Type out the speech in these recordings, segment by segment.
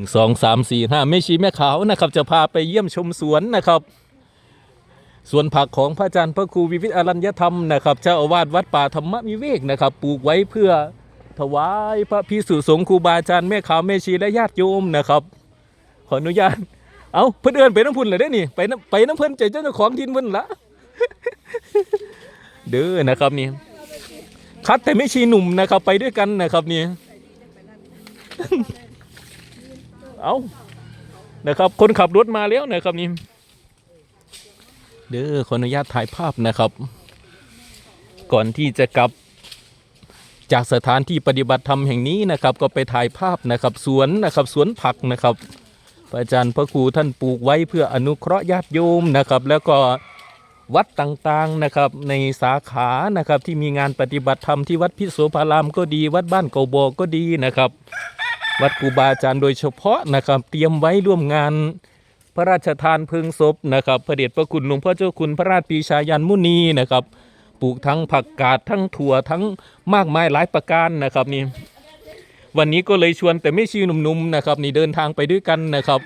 หนึ่งสองสามสี่ห้าไม่ชีแม่ขาวนะครับ จะพาไปเยี่ยมชมสวนนะครับสวนผักของพระอาจารย์พระครูวิวิทย์อรัญญธรรมนะครับเจ้าอาวาสวัดป่าธรรมวิเวกนะครับ ปลูกไว้เพื่อถวายพระพิสุสงฆ์ครูบาอาจารย์แม่ขาวแม่ชีและญาติโยมนะครับ ขออนุญาตเอาเพื่อนเอินไปน้ำพุ่นเลยได้นี่ไปน้ำไปน้ำเพื่อนใจเจ้าของทินเพิ่นละเด้อนะครับนี่คัดแต่ไม่ชีหนุ่มนะครับ ไปด้วยกันนะครับนี่ เอานะครับ คนขับรถมาแล้วนะครับนี่เด้อขออนุญาตถ่ายภาพนะครับ ก่อนที่จะกลับจากสถานที่ปฏิบัติธรรมแห่งนี้นะครับ ก็ไปถ่ายภาพนะครับ สวนนะครับ สวนผักนะครับพระอาจารย์พระครูท่านปลูกไว้เพื่ออนุเคราะห์ญาติโยมนะครับ แล้วก็วัดต่างๆนะครับในสาขานะครับที่มีงานปฏิบัติธรรมที่วัดพิโสภารามก็ดี วัดบ้านเกาบอก็ดีนะครับ วัดครูบาอาจารย์โดยเฉพาะนะครับ เตรียมไว้ร่วมงานพระราชทานเพลิงศพนะครับพระเดชพระคุณหลวงพ่อเจ้าคุณพระราชปีชายันมุนีนะครับ ปลูกทั้งผักกาดทั้งถั่วทั้งมากมายหลายประการนะครับนี่วันนี้ก็เลยชวนแต่ไม่ชีหนุ่มๆนะครับ นี่เดินทางไปด้วยกันนะครับ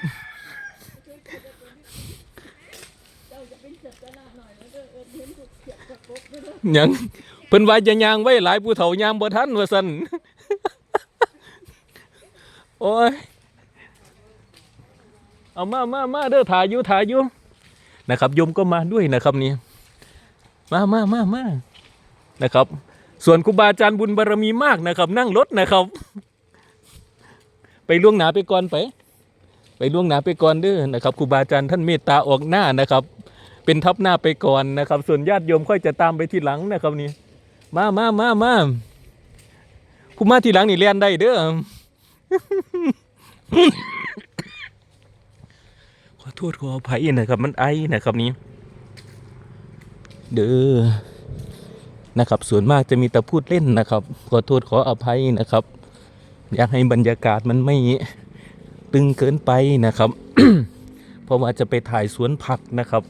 ยังเพิ่นว่าจะยางไว้หลายผู้เฒ่ายามบ่ทันว่าซั่น โอ้ย เอามามามาเด้อถ่ายอยู่ถ่ายอยู่นะครับยมก็มาด้วยนะครับนี่มามามามานะครับ ส่วนครูบาอาจารย์บุญบารมีมากนะครับ นั่งรถนะครับ ไปล่วงหนาไปก่อนไป ไปล่วงหนาไปก่อนเด้อนะครับครูบาอาจารย์ท่านเมตตาออกหน้านะครับ เป็นทับหน้าไปก่อนนะครับ ส่วนญาติโยมค่อยจะตามไปทีหลังนะครับนี่มามามามาผู้มาทีหลังนี่เรียนได้เด้อ ขอโทษขออภัยนะครับ มันไอนะครับนี้ เด้อนะครับ ส่วนมากจะมีแต่พูดเล่นนะครับ ขอโทษขออภัยนะครับ อยากให้บรรยากาศมันไม่ตึงเกินไปนะครับ เพราะว่าจะไปถ่ายสวนผักนะครับ